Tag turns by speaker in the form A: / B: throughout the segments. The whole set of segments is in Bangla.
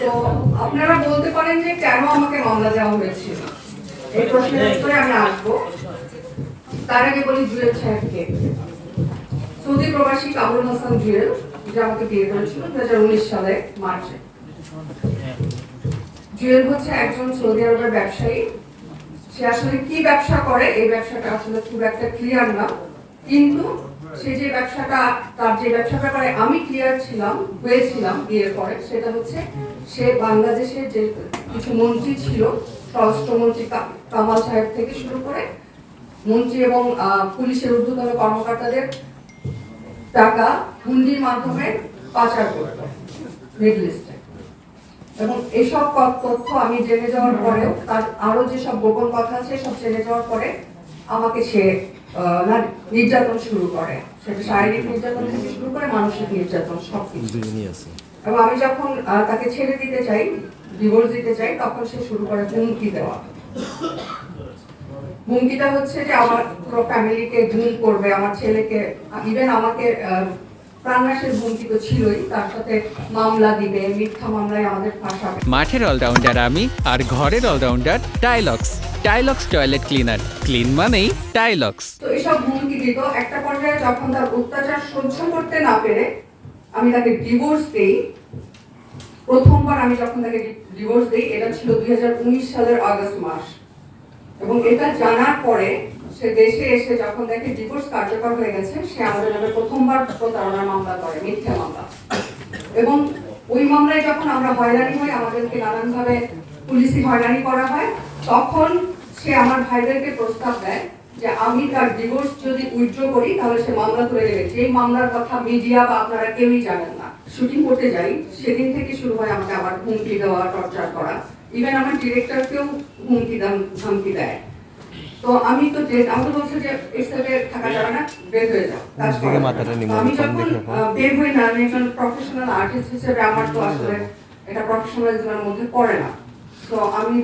A: তো আপনারা বলতে পারেন যে কেন আমাকে মামলা দেওয়া হয়েছিল? এই প্রশ্নের উত্তরে আমি আসব। তার আগে বলি জুয়েল সাহেবকে। সৌদি প্রবাসী কামরুল হাসান জুয়েল যে আমাকে বিয়ে করেছিল দু হাজার উনিশ সালে মার্চে। জুয়েল হচ্ছে একজন সৌদি আরবের ব্যবসায়ী। সে আসলে কি ব্যবসা করে? এই ব্যবসাটা আসলে খুব একটা ক্লিয়ার না। কিন্তু সে যে ব্যবসাটা, তার যে ব্যবসাটা ব্যাপারে আমি ক্লিয়ার ছিলাম, হয়েছিলাম বিয়ের পরে, সেটা হচ্ছে সে বাংলাদেশের যে কিছু মন্ত্রী ছিল, স্বরাষ্ট্রমন্ত্রী কামাল সাহেব থেকে শুরু করে মন্ত্রী এবং পুলিশের ঊর্ধ্বতন কর্মকর্তাদের টাকা হুন্ডির মাধ্যমে পাচার করত মিডল ইস্টে এবং এসব তথ্য আমি জেনে যাওয়ার পরেও, তার আরও যেসব গোপন কথা আছে, সব জেনে যাওয়ার পরে আমাকে সে নির্যাতন শুরু করে। সেটা শারীরিক নির্যাতন থেকে শুরু করে মানসিক নির্যাতন সব কিছু এবং আমি যখন তাকে ছেড়ে দিতে চাই ডিভোর্স দিতে চাই তখন সে শুরু করে হুমকি দেওয়া। হুমকিটা হচ্ছে যে আমার পুরো ফ্যামিলিকে জুন করবে আমার ছেলেকে ইভেন আমাকে প্রাণনাশের হুমকি তো ছিলই তার সাথে মামলা দিবে মিথ্যা মামলায় আমাদের ফাঁসাবে
B: মাঠের অলরাউন্ডার আমি আর ঘরের allrounder Tylox Tylox toilet cleaner. Clean মানেই টাইলক্স
A: তো এসব হুমকি দিত একটা পর্যায়ে যখন তার অত্যাচার সহ্য করতে না পেরে আমি তাকে ডিভোর্স দেই। প্রথমবার আমি যখন তাকে ডিভোর্স দেই এটা ছিল দুই হাজার উনিশ সালের আগস্ট মাস। এবং এটা জানার পরে সে দেশে এসে যখন দেখে ডিভোর্স কার্যকর হয়ে গেছে, সে আমাদের নামে প্রথমবার প্রতারণার মামলা করে, মিথ্যা মামলা। এবং ওই মামলায় যখন আমরা হয়রানি হই, আমাদেরকে নানানভাবে পুলিশি হয়রানি করা হয়, তখন সে আমার ভাইদেরকে প্রস্তাব দেয় যে আমি তার ডিভোর্স যদি উইথড্র করি, তাহলে সে মামলা তুলে নেবে। যেই মামলার কথা মিডিয়া বা আপনারা কেউই জানেন না। শুটিং করতে যাই, সেদিন থেকে শুরু হয় আমাকে আবার হুমকি দেওয়া টর্চার করা। ইভেন আমার ডিরেক্টরকেও হুমকি ধমকি দেয়। তো আমি তো আমাকে বলছে যে এই সাইডে থাকা যাবে না বের হয়ে যাও কাজ
C: দিকে
A: করো।
C: মাথাটা নিয়ে
A: তো আমি যখন বের হই না আমি একজন প্রফেশনাল আর্টিস্ট হিসেবে আমার তো আসলে এটা প্রফেশনালিজমের মধ্যে পড়ে না। তো আমি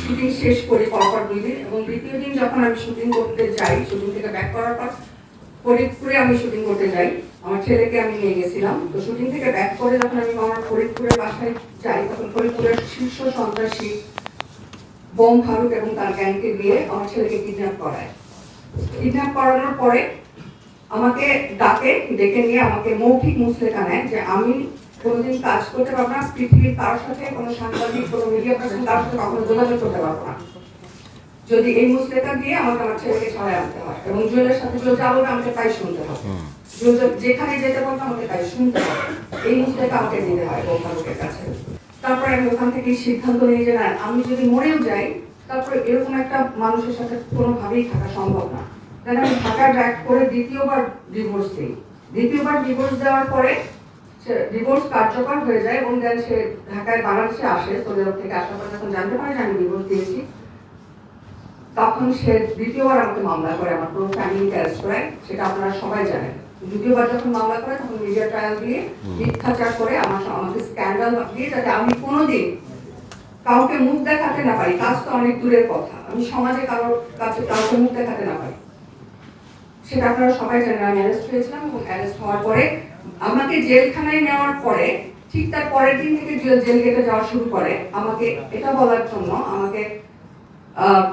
A: শুটিং শেষ করি পরপর দুই দিন এবং দ্বিতীয় দিন যখন আমি শুটিং করতে যাই শুটিং থেকে ব্যাক করার পর ফরিদপুরে আমি শুটিং করতে যাই। আমার ছেলেকে আমি নিয়ে গেছিলাম। তো শুটিং থেকে ব্যাক করে যখন আমি আমার ফরিদপুরের বাসায় যাই তখন ফরিদপুরের শীর্ষ সন্ত্রাসী বোম ফারুক এবং তার গ্যাংকে দিয়ে আমার ছেলেকে কিডন্যাপ করায়। কিডন্যাপ করানোর পরে আমাকে ডাকে ডেকে নিয়ে আমাকে মৌখিক মুসলেখা নেয় যে আমি কোনোদিন কাজ করতে পারব না পৃথিবীর কারোর সাথে কোনো সাংবাদিক কোনো মিডিয়া পার্সন কারোর সাথে কখনো যোগাযোগ করতে পারব না। যদি এই মুসলেখা দিয়ে আমাকে আমার ছেলেকে ছাড়াই আনতে হয় এবং জুয়েলের সাথে যা বলবে আমাকে তাই শুনতে হবে। যেখানে যেতে পারব আমাকে তাই শুনতে হবে। এই মুসলেখা আমাকে দিতে হয় বোম ফারুকের কাছে। তারপরে আমি ওখান থেকে সিদ্ধান্ত নিয়ে যে না, আমি যদি মরেও যাই, তারপরে এরকম একটা মানুষের সাথে কোনোভাবেই থাকা সম্ভব না। তাই আমি ঢাকা ড্র্যাক করে দ্বিতীয়বার ডিভোর্স দিই। দ্বিতীয়বার ডিভোর্স দেওয়ার পরে ডিভোর্স কার্যকর হয়ে যায় এবং দেন সে ঢাকায় বাংলাদেশে আসে। সৌদি আরব থেকে আসার পর যখন জানতে পারে যে আমি ডিভোর্স দিয়েছি, তখন সে দ্বিতীয়বার আমাকে মামলা করে, আমার পুরো ফ্যামিলিকে অ্যারেস্ট করে সেটা আপনারা সবাই জানেন। দ্বিতীয়বার যখন মামলা করে তখন মিডিয়া ট্রায়াল দিয়ে মিথ্যাচার করে আমার আমাকে স্ক্যান্ডাল দিয়ে যাতে আমি কোনোদিন কাউকে মুখ দেখাতে না পারি। কাজ তো অনেক দূরের কথা। আমি সমাজে কারোর কাছে কাউকে মুখ দেখাতে না পারি। সেটা আপনারা সবাই জানেন আমি অ্যারেস্ট হয়েছিলাম এবং অ্যারেস্ট হওয়ার পরে আমাকে জেলখানায় নেওয়ার পরে ঠিক তার পরের দিন থেকে জেল জেল গেটে যাওয়া শুরু করে। আমাকে এটা বলার জন্য আমাকে আহ,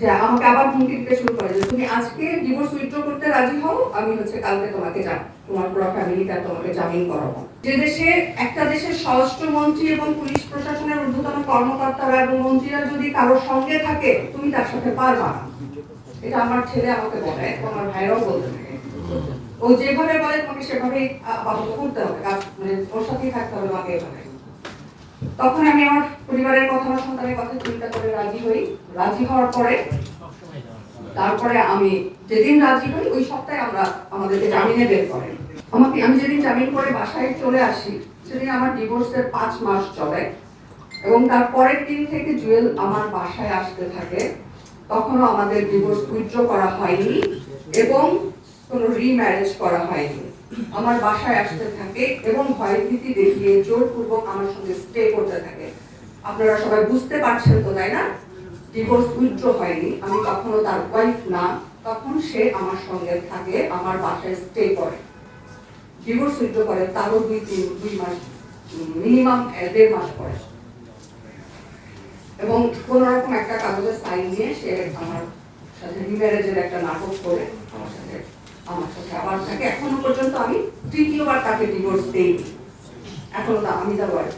A: যে, আমাকে আবার হুমকি দিতে শুরু করে যে তুমি আজকে ডিভোর্স উইথড্র করতে রাজি হও, আমি হচ্ছে কালকে তোমাকে যা, তোমার পুরো ফ্যামিলিটা তোমাকে জামিন করাবো। যে দেশে, একটা দেশের স্বরাষ্ট্রমন্ত্রী এবং পুলিশ প্রশাসনের ঊর্ধ্বতন কর্মকর্তারা এবং মন্ত্রীরা যদি কারোর সঙ্গে থাকে, তুমি তার সাথে পারবা না। এটা আমার ছেলে আমাকে বলে আমার ভাইরাও বলতে থাকে ও যেভাবে বলে, তোমাকে সেভাবেই করতে হবে। মানে ওর সাথেই থাকতে হবে, আমাকে এভাবে। তখন আমি আমার পরিবারের কথা আমার সন্তানের কথা চিন্তা করে রাজি হই। রাজি হওয়ার পরে তারপরে আমি যেদিন রাজি হই, ওই সপ্তাহে আমরা আমাদেরকে জামিনে বের করেন। আমাকে, আমি যেদিন জামিন করে বাসায় চলে আসি, সেদিন আমার ডিভোর্সের পাঁচ মাস চলে। এবং তার পরের দিন থেকে জুয়েল আমার বাসায় আসতে থাকে। তখনও আমাদের ডিভোর্স উইথড্র করা হয়নি এবং কোনো রিম্যারেজ করা হয়নি। আমার বাসায় আসতে থাকে এবং ভয়ভীতি দেখিয়ে জোরপূর্বক আমার সঙ্গে স্টে করতে থাকে। আপনারা সবাই বুঝতে পারছেন তো, তাই না? ডিভোর্স উইথড্র হয়নি। আমি কখনো তার ওয়াইফ না, তখন সে আমার সঙ্গে থাকে, আমার বাসায় স্টে করে। ডিভোর্স উইথড্র করে তারও দুই তিন, দুই মাস মিনিমাম দেড় মাস পরে। এবং কোন রকম একটা কাগজে সাইন নিয়ে সে আমার সাথে রিম্যারেজের একটা নাটক করে, আমার সাথে আমার সাথে আবার তাকে এখনও পর্যন্ত আমি তৃতীয়বার তাকে ডিভোর্স দেইনি। এখনও তা আমি তার ওয়াইফ